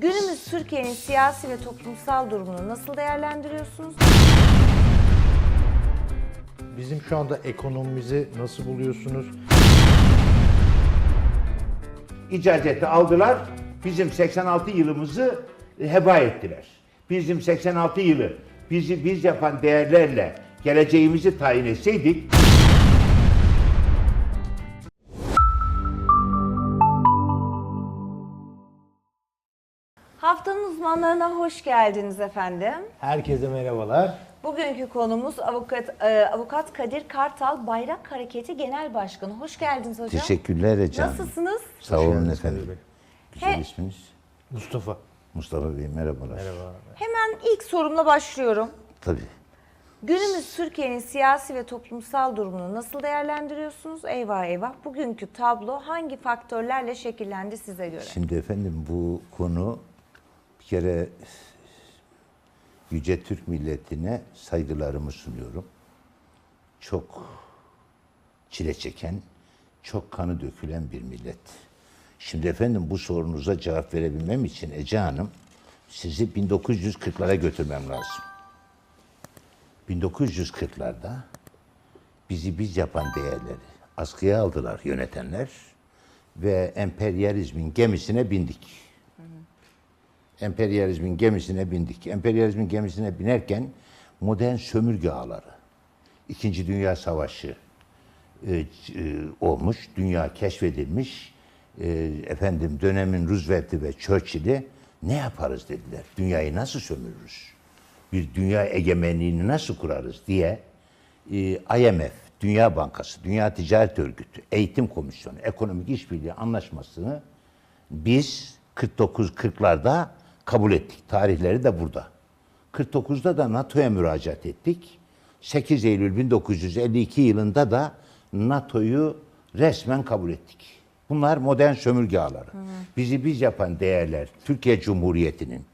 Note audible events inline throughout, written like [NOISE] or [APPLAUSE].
Günümüz Türkiye'nin siyasi ve toplumsal durumunu nasıl değerlendiriyorsunuz? Bizim şu anda ekonomimizi nasıl buluyorsunuz? icazeti aldılar. Bizim 86 yılımızı heba ettiler. Bizim 86 yılı bizi biz yapan değerlerle geleceğimizi tayin etseydik uzmanlarına hoş geldiniz efendim. Herkese merhabalar. Bugünkü konumuz avukat e, avukat Kadir Kartal Bayrak Hareketi Genel Başkanı. Hoş geldiniz hocam. Teşekkürler Ece Hanım. Nasılsınız? Sağ olun geldiniz efendim. Güzel He- isminiz? Mustafa. Mustafa Bey merhabalar. Merhaba. Hemen ilk sorumla başlıyorum. Tabii. Günümüz Türkiye'nin siyasi ve toplumsal durumunu nasıl değerlendiriyorsunuz? Eyvah eyvah. Bugünkü tablo hangi faktörlerle şekillendi size göre? Şimdi efendim bu konu kere Yüce Türk milletine saygılarımı sunuyorum. Çok çile çeken, çok kanı dökülen bir millet. Şimdi efendim bu sorunuza cevap verebilmem için Ece Hanım sizi 1940'lara götürmem lazım. 1940'larda bizi biz yapan değerleri askıya aldılar yönetenler ve emperyalizmin gemisine bindik. Emperyalizmin gemisine bindik. Emperyalizmin gemisine binerken modern sömürge ağları, İkinci Dünya Savaşı e, e, olmuş, dünya keşfedilmiş. E, efendim dönemin Roosevelt'i ve Churchill'i ne yaparız dediler. Dünyayı nasıl sömürürüz? Bir dünya egemenliğini nasıl kurarız diye e, IMF, Dünya Bankası, Dünya Ticaret Örgütü, Eğitim Komisyonu, Ekonomik İşbirliği Anlaşması'nı biz 49-40'larda kabul ettik. Tarihleri de burada. 49'da da NATO'ya müracaat ettik. 8 Eylül 1952 yılında da NATO'yu resmen kabul ettik. Bunlar modern sömürge ağları. Bizi biz yapan değerler Türkiye Cumhuriyeti'nin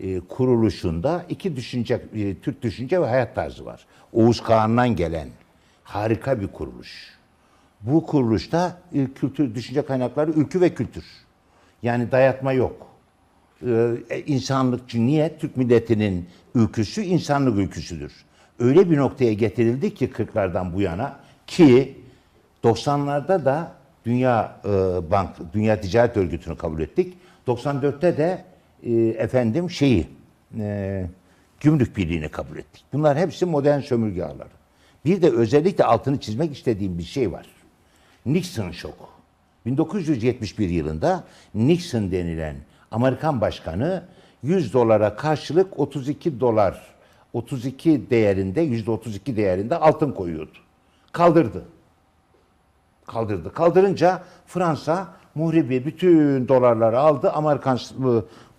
e, kuruluşunda iki düşünce, e, Türk düşünce ve hayat tarzı var. Oğuz Kağan'dan gelen harika bir kuruluş. Bu kuruluşta e, kültür, düşünce kaynakları ülkü ve kültür. Yani dayatma yok. Ee, insanlıkçı niye? Türk milletinin ülküsü insanlık ülküsüdür. Öyle bir noktaya getirildi ki 40'lardan bu yana ki 90'larda da Dünya e, Bank, Dünya Ticaret Örgütü'nü kabul ettik. 94'te de e, efendim şeyi e, Gümrük Birliği'ni kabul ettik. Bunlar hepsi modern sömürge ağları. Bir de özellikle altını çizmek istediğim bir şey var. Nixon şoku. 1971 yılında Nixon denilen Amerikan başkanı 100 dolara karşılık 32 dolar 32 değerinde yüzde 32 değerinde altın koyuyordu. Kaldırdı. Kaldırdı. Kaldırınca Fransa muhribi bütün dolarları aldı. Amerikan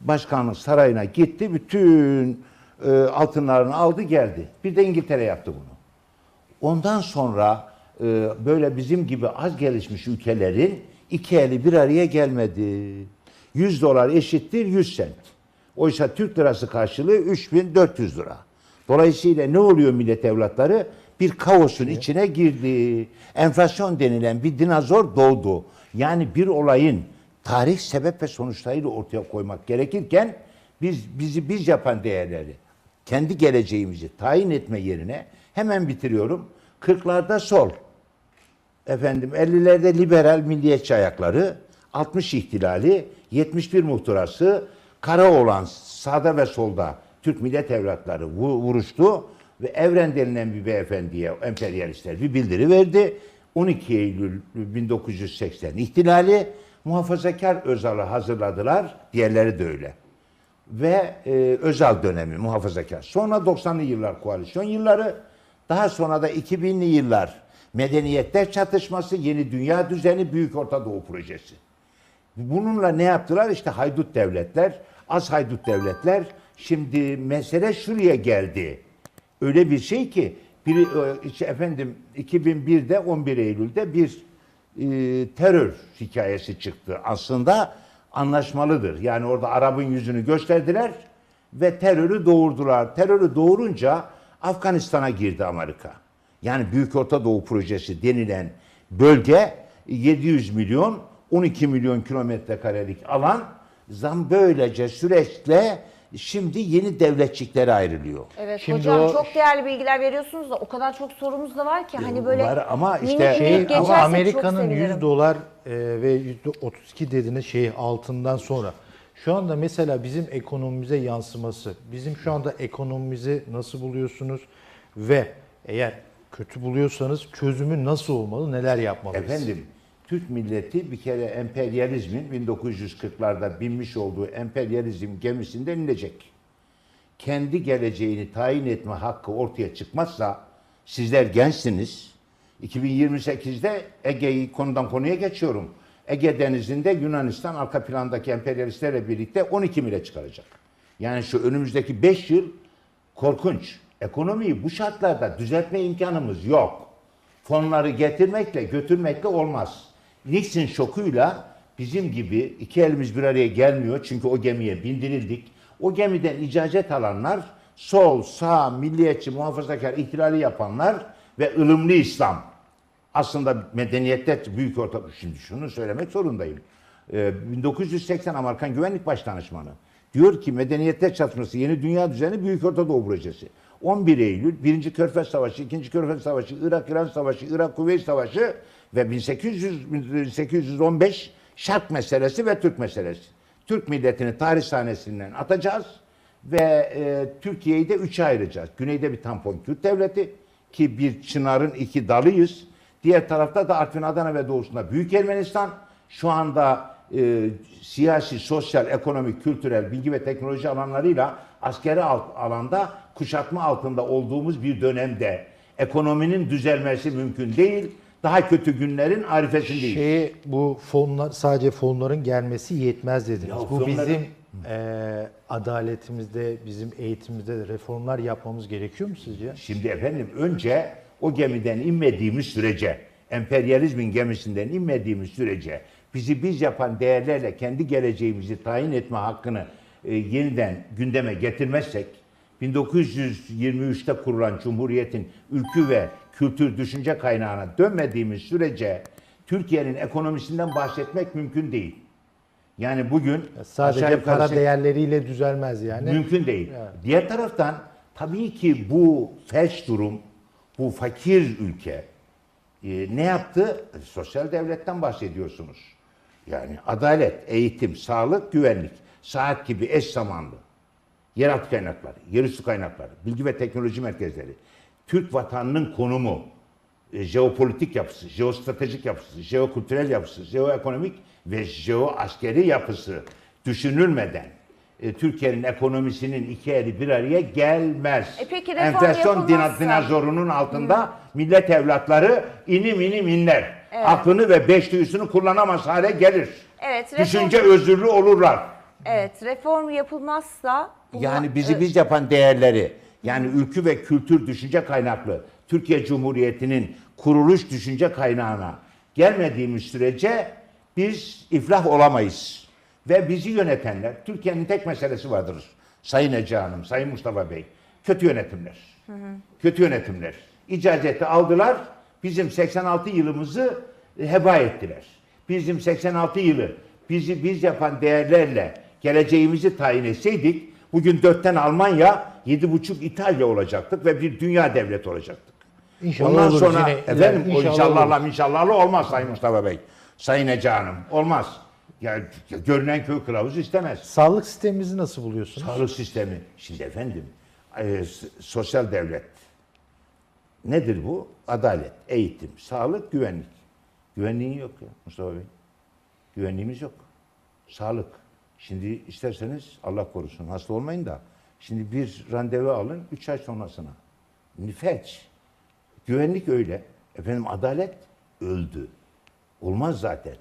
başkanlık sarayına gitti. Bütün e, altınlarını aldı geldi. Bir de İngiltere yaptı bunu. Ondan sonra e, böyle bizim gibi az gelişmiş ülkelerin iki eli bir araya gelmedi. 100 dolar eşittir 100 sent. Oysa Türk lirası karşılığı 3400 lira. Dolayısıyla ne oluyor millet evlatları? Bir kaosun içine girdi. Enflasyon denilen bir dinozor doğdu. Yani bir olayın tarih sebep ve sonuçlarıyla ortaya koymak gerekirken biz bizi biz yapan değerleri kendi geleceğimizi tayin etme yerine hemen bitiriyorum. 40'larda sol, efendim 50'lerde liberal milliyetçi ayakları, 60 ihtilali, 71 muhtırası, kara olan sağda ve solda Türk millet evlatları vu- vuruştu ve Evren denilen bir beyefendiye emperyalistler bir bildiri verdi. 12 Eylül 1980 ihtilali muhafazakar Özal'ı hazırladılar. Diğerleri de öyle ve e, Özal dönemi muhafazakar. Sonra 90'lı yıllar koalisyon yılları, daha sonra da 2000'li yıllar medeniyetler çatışması, yeni dünya düzeni, Büyük Orta Doğu projesi. Bununla ne yaptılar? İşte haydut devletler, az haydut devletler. Şimdi mesele şuraya geldi. Öyle bir şey ki bir e, işte efendim 2001'de 11 Eylül'de bir e, terör hikayesi çıktı. Aslında anlaşmalıdır. Yani orada Arap'ın yüzünü gösterdiler ve terörü doğurdular. Terörü doğurunca Afganistan'a girdi Amerika. Yani Büyük Orta Doğu Projesi denilen bölge 700 milyon 12 milyon kilometre karelik alan Zam böylece süreçle şimdi yeni devletçiklere ayrılıyor. Evet Şimdi hocam o- çok değerli bilgiler veriyorsunuz da o kadar çok sorumuz da var ki hani böyle var ama minik işte- minik Şey, geçerse ama çok Amerika'nın sevinirim. 100 dolar e, ve %32 dediğiniz şey altından sonra şu anda mesela bizim ekonomimize yansıması, bizim şu anda ekonomimizi nasıl buluyorsunuz ve eğer kötü buluyorsanız çözümü nasıl olmalı, neler yapmalıyız? Efendim, Türk milleti bir kere emperyalizmin 1940'larda binmiş olduğu emperyalizm gemisinden inecek. Kendi geleceğini tayin etme hakkı ortaya çıkmazsa sizler gençsiniz. 2028'de Ege'yi konudan konuya geçiyorum. Ege Denizi'nde Yunanistan arka plandaki emperyalistlerle birlikte 12 mile çıkaracak. Yani şu önümüzdeki 5 yıl korkunç. Ekonomiyi bu şartlarda düzeltme imkanımız yok. Fonları getirmekle götürmekle olmaz. Nixon şokuyla bizim gibi iki elimiz bir araya gelmiyor çünkü o gemiye bindirildik. O gemiden icazet alanlar sol, sağ, milliyetçi, muhafazakar ihtilali yapanlar ve ılımlı İslam. Aslında medeniyette büyük orta... Şimdi şunu söylemek zorundayım. Ee, 1980 Amerikan Güvenlik Başdanışmanı diyor ki medeniyetler çatışması yeni dünya düzeni Büyük Orta Doğu projesi. 11 Eylül 1. Körfez Savaşı, 2. Körfez Savaşı, Irak-İran Savaşı, Irak-Kuveyt Savaşı ve 1800, 1815 Şark meselesi ve Türk meselesi. Türk milletini tarih sahnesinden atacağız ve e, Türkiye'yi de üçe ayıracağız. Güneyde bir tampon Kürt devleti ki bir çınarın iki dalıyız. Diğer tarafta da Artvin, Adana ve doğusunda Büyük Ermenistan. Şu anda e, siyasi, sosyal, ekonomik, kültürel, bilgi ve teknoloji alanlarıyla askeri alt- alanda kuşatma altında olduğumuz bir dönemde ekonominin düzelmesi mümkün değil. Daha kötü günlerin arifesindeyiz. Şeyi bu fonlar sadece fonların gelmesi yetmez dediniz. Ya bu fonların- bizim e, adaletimizde, bizim eğitimimizde de reformlar yapmamız gerekiyor mu sizce? Şimdi efendim önce o gemiden inmediğimiz sürece, emperyalizmin gemisinden inmediğimiz sürece bizi biz yapan değerlerle kendi geleceğimizi tayin etme hakkını e, yeniden gündeme getirmezsek 1923'te kurulan Cumhuriyet'in ülkü ve kültür düşünce kaynağına dönmediğimiz sürece Türkiye'nin ekonomisinden bahsetmek mümkün değil. Yani bugün Sadece para değerleriyle düzelmez yani. Mümkün değil. Diğer taraftan tabii ki bu felç durum, bu fakir ülke e, ne yaptı? Sosyal devletten bahsediyorsunuz. Yani adalet, eğitim, sağlık, güvenlik, saat gibi eş zamanlı. Yeraltı kaynakları, yerüstü kaynakları, bilgi ve teknoloji merkezleri, Türk vatanının konumu, e, jeopolitik yapısı, jeostratejik yapısı, jeokültürel yapısı, jeoekonomik ve jeoaskeri yapısı düşünülmeden e, Türkiye'nin ekonomisinin iki eli bir araya gelmez. E peki Enflasyon yapılmazsa? dinozorunun altında millet evlatları inim inim inler. Aklını ve beş duyusunu kullanamaz hale gelir. Evet, reform- Düşünce özürlü olurlar. Evet reform yapılmazsa bunlar- Yani bizi biz yapan değerleri, yani ülkü ve kültür düşünce kaynaklı Türkiye Cumhuriyeti'nin kuruluş düşünce kaynağına gelmediğimiz sürece biz iflah olamayız. Ve bizi yönetenler, Türkiye'nin tek meselesi vardır. Sayın Ece Hanım, Sayın Mustafa Bey, kötü yönetimler. Kötü yönetimler. İcazeti aldılar, bizim 86 yılımızı heba ettiler. Bizim 86 yılı bizi biz yapan değerlerle geleceğimizi tayin etseydik bugün dörtten Almanya, yedi buçuk İtalya olacaktık ve bir dünya devleti olacaktık. İnşallah Ondan oluruz sonra yine. efendim o İnşallah inşallahla oluruz. inşallahla olmaz Sayın Mustafa Bey. Sayın Ece Hanım olmaz. Ya görünen köy kılavuzu istemez. Sağlık sistemimizi nasıl buluyorsunuz? Sağlık sistemi. Şimdi efendim e, sosyal devlet. Nedir bu? Adalet, eğitim, sağlık, güvenlik. Güvenliğin yok ya Mustafa Bey. Güvenliğimiz yok. Sağlık. Şimdi isterseniz Allah korusun hasta olmayın da şimdi bir randevu alın 3 ay sonrasına. Felç. Güvenlik öyle. Efendim adalet öldü. Olmaz zaten.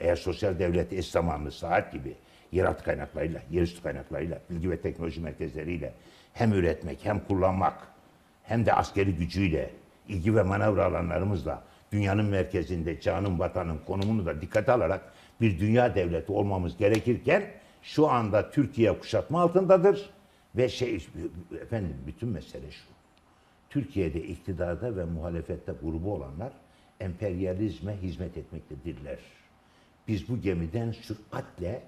Eğer sosyal devlet eş zamanlı saat gibi yeraltı kaynaklarıyla, yerüstü kaynaklarıyla, bilgi ve teknoloji merkezleriyle hem üretmek hem kullanmak hem de askeri gücüyle, ilgi ve manevra alanlarımızla dünyanın merkezinde canın vatanın konumunu da dikkate alarak bir dünya devleti olmamız gerekirken şu anda Türkiye kuşatma altındadır ve şey efendim bütün mesele şu. Türkiye'de iktidarda ve muhalefette grubu olanlar emperyalizme hizmet etmektedirler. Biz bu gemiden süratle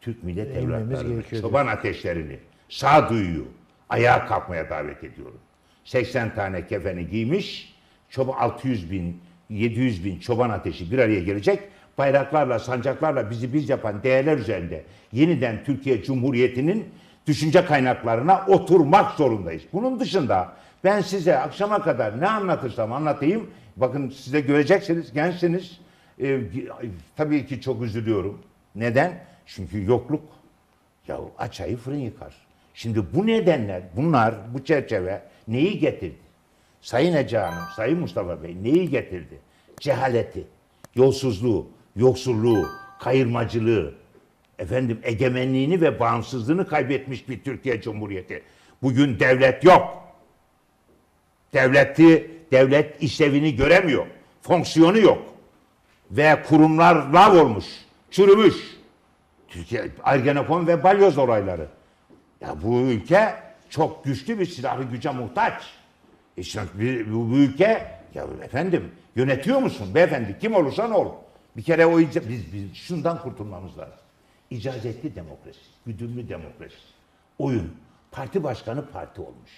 Türk millet evlatlarını, çoban ateşlerini, sağduyuyu ayağa kalkmaya davet ediyorum. 80 tane kefeni giymiş, çoban 600 bin, 700 bin çoban ateşi bir araya gelecek. Bayraklarla, sancaklarla bizi biz yapan değerler üzerinde yeniden Türkiye Cumhuriyeti'nin düşünce kaynaklarına oturmak zorundayız. Bunun dışında ben size akşama kadar ne anlatırsam anlatayım. Bakın siz de göreceksiniz, gençsiniz. Ee, tabii ki çok üzülüyorum. Neden? Çünkü yokluk ya aç ayı fırın yıkar. Şimdi bu nedenler, bunlar, bu çerçeve neyi getirdi? Sayın Ece Hanım, Sayın Mustafa Bey neyi getirdi? Cehaleti, yolsuzluğu, yoksulluğu, kayırmacılığı, efendim egemenliğini ve bağımsızlığını kaybetmiş bir Türkiye Cumhuriyeti. Bugün devlet yok. Devleti, devlet işlevini göremiyor. Fonksiyonu yok. Ve kurumlar lav olmuş, çürümüş. Türkiye Ergenekon ve Balyoz olayları. Ya bu ülke çok güçlü bir silahlı güce muhtaç. E şimdi bu, bu ülke ya efendim yönetiyor musun beyefendi kim olursan ol. Bir kere o ica- biz, biz şundan kurtulmamız lazım. İcazetli demokrasi, güdümlü demokrasi. Oyun. Parti başkanı parti olmuş.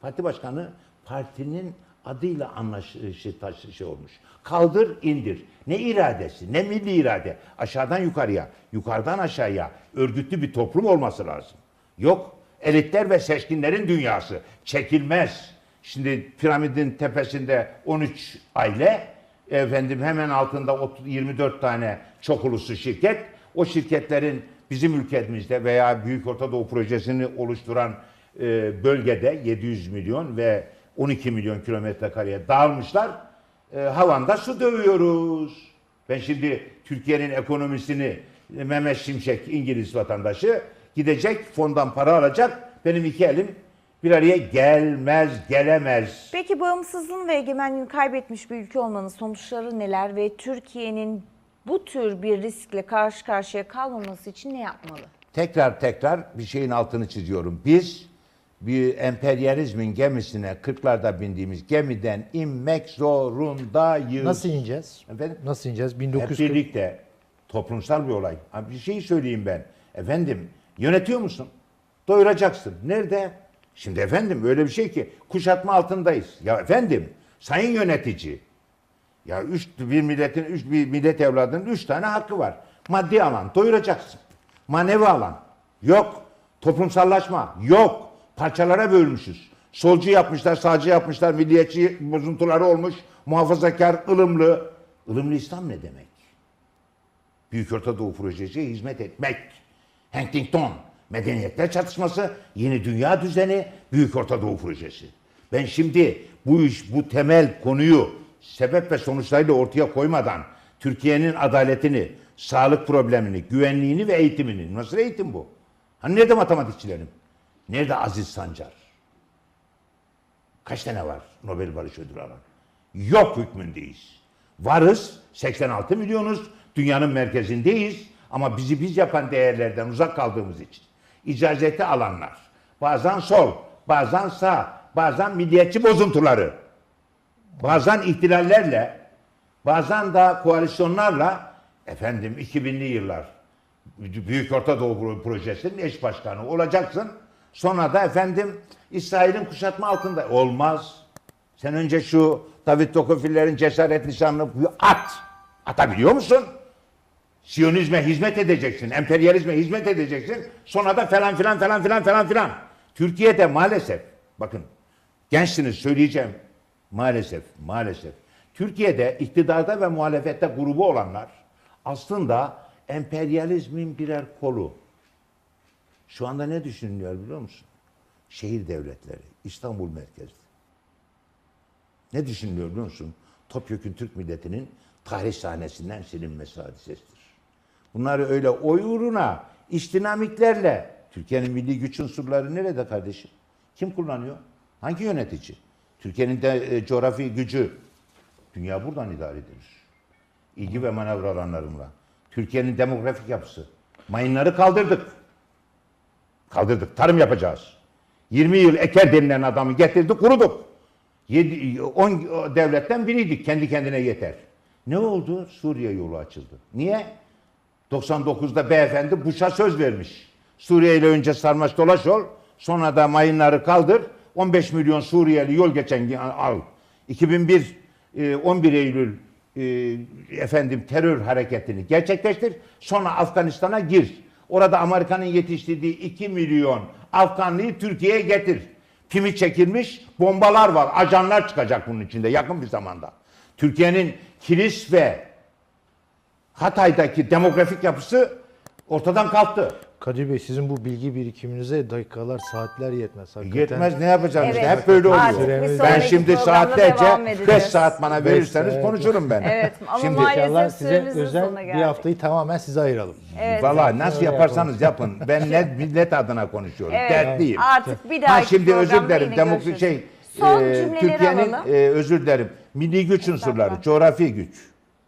Parti başkanı partinin adıyla anlaşı şey, taşı- şey olmuş. Kaldır indir. Ne iradesi, ne milli irade. Aşağıdan yukarıya, yukarıdan aşağıya örgütlü bir toplum olması lazım. Yok. Elitler ve seçkinlerin dünyası. Çekilmez. Şimdi piramidin tepesinde 13 aile, efendim hemen altında 30 24 tane çok uluslu şirket. O şirketlerin bizim ülkemizde veya Büyük Orta Doğu projesini oluşturan e, bölgede 700 milyon ve 12 milyon kilometre kareye dağılmışlar. E, havanda su dövüyoruz. Ben şimdi Türkiye'nin ekonomisini Mehmet Şimşek İngiliz vatandaşı gidecek fondan para alacak. Benim iki elim bir araya gelmez, gelemez. Peki bağımsızlığını ve egemenliğini kaybetmiş bir ülke olmanın sonuçları neler ve Türkiye'nin bu tür bir riskle karşı karşıya kalmaması için ne yapmalı? Tekrar tekrar bir şeyin altını çiziyorum. Biz bir emperyalizmin gemisine 40'larda bindiğimiz gemiden inmek zorundayız. Nasıl ineceğiz? Efendim? Nasıl ineceğiz? Hep 1940 birlikte toplumsal bir olay. Bir şey söyleyeyim ben. Efendim yönetiyor musun? Doyuracaksın. Nerede? Şimdi efendim öyle bir şey ki kuşatma altındayız. Ya efendim sayın yönetici. Ya üç, bir milletin, üç, bir millet evladının üç tane hakkı var. Maddi alan doyuracaksın. Manevi alan yok. Toplumsallaşma yok. Parçalara bölmüşüz. Solcu yapmışlar, sağcı yapmışlar, milliyetçi bozuntuları olmuş, muhafazakar, ılımlı. Ilımlı İslam ne demek? Büyük Orta Doğu Projesi'ye hizmet etmek. Huntington, medeniyetler çatışması, yeni dünya düzeni, Büyük Orta Doğu Projesi. Ben şimdi bu iş, bu temel konuyu sebep ve sonuçlarıyla ortaya koymadan Türkiye'nin adaletini, sağlık problemini, güvenliğini ve eğitimini, nasıl eğitim bu? Hani nerede matematikçilerim? Nerede Aziz Sancar? Kaç tane var Nobel Barış Ödülü alan? Yok hükmündeyiz. Varız, 86 milyonuz, dünyanın merkezindeyiz ama bizi biz yapan değerlerden uzak kaldığımız için. İcazeti alanlar, bazen sol, bazen sağ, bazen milliyetçi bozuntuları, bazen ihtilallerle, bazen de koalisyonlarla, efendim 2000'li yıllar, Büyük Orta Doğu Projesi'nin eş başkanı olacaksın. Sonra da efendim İsrail'in kuşatma altında. Olmaz. Sen önce şu David Tocqueville'lerin cesaret nişanını at. Atabiliyor musun? Siyonizme hizmet edeceksin, emperyalizme hizmet edeceksin. Sonra da falan filan falan filan falan filan. Türkiye'de maalesef, bakın gençsiniz söyleyeceğim. Maalesef, maalesef. Türkiye'de iktidarda ve muhalefette grubu olanlar aslında emperyalizmin birer kolu. Şu anda ne düşünülüyor biliyor musun? Şehir devletleri, İstanbul merkezli. Ne düşünülüyor biliyor musun? Topyekun Türk milletinin tarih sahnesinden silinmesi hadisesidir. Bunları öyle oy uğruna, iş dinamiklerle, Türkiye'nin milli güç unsurları nerede kardeşim? Kim kullanıyor? Hangi yönetici? Türkiye'nin de e, coğrafi gücü, dünya buradan idare edilir. İlgi ve manevra alanlarımla. Türkiye'nin demografik yapısı. Mayınları kaldırdık. Kaldırdık. Tarım yapacağız. 20 yıl eker denilen adamı getirdik, kuruduk. 7, 10 devletten biriydik. Kendi kendine yeter. Ne oldu? Suriye yolu açıldı. Niye? 99'da beyefendi Bush'a söz vermiş. Suriye ile önce sarmaş dolaş ol, sonra da mayınları kaldır. 15 milyon Suriyeli yol geçen al. 2001 e, 11 Eylül e, efendim terör hareketini gerçekleştir. Sonra Afganistan'a gir. Orada Amerika'nın yetiştirdiği 2 milyon Afganlıyı Türkiye'ye getir. Pimi çekilmiş bombalar var. Ajanlar çıkacak bunun içinde yakın bir zamanda. Türkiye'nin Kilis ve Hatay'daki demografik yapısı ortadan kalktı. Kadir Bey sizin bu bilgi birikiminize dakikalar, saatler yetmez. Hakikaten. Yetmez ne yapacağım işte Evet. hep böyle oluyor. Artık bir Ben sonraki şimdi programda devam saatlerce edeceğiz. 5 saat bana verirseniz saat. konuşurum ben. Evet ama Şimdi İnşallah maalesef size süremizin özel sonuna bir haftayı tamamen size ayıralım. Evet. Valla nasıl Öyle yaparsanız yapın. Ben net [LAUGHS] millet adına konuşuyorum. Evet. Dertliyim. Artık bir Ha dahaki şimdi özür programda dilerim. yine Demokrasi görüşürüz. şey Son e, cümleleri Türkiye'nin alalım. e, özür dilerim. Milli güç unsurları, coğrafi güç.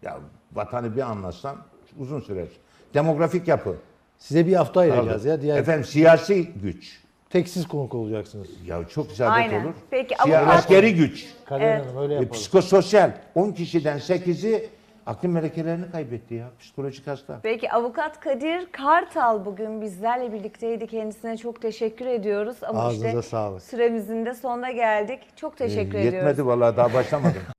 Ya vatanı bir anlatsam uzun sürer. Demografik yapı. Size bir hafta ayıracağız ya. Diğer Efendim siyasi güç. tek siz konuk olacaksınız. Ya çok isabet Aynen. olur. Peki, Siya- avukat- askeri güç. Kader Evet. Hanım öyle E, yapalım. psikososyal. 10 kişiden 8'i aklı melekelerini kaybetti ya. Psikolojik hasta. Peki avukat Kadir Kartal bugün bizlerle birlikteydi. Kendisine çok teşekkür ediyoruz. Ama Ağzınıza işte sağlık. süremizin de sonuna geldik. Çok teşekkür E, ediyoruz. Yetmedi vallahi daha başlamadım. [LAUGHS]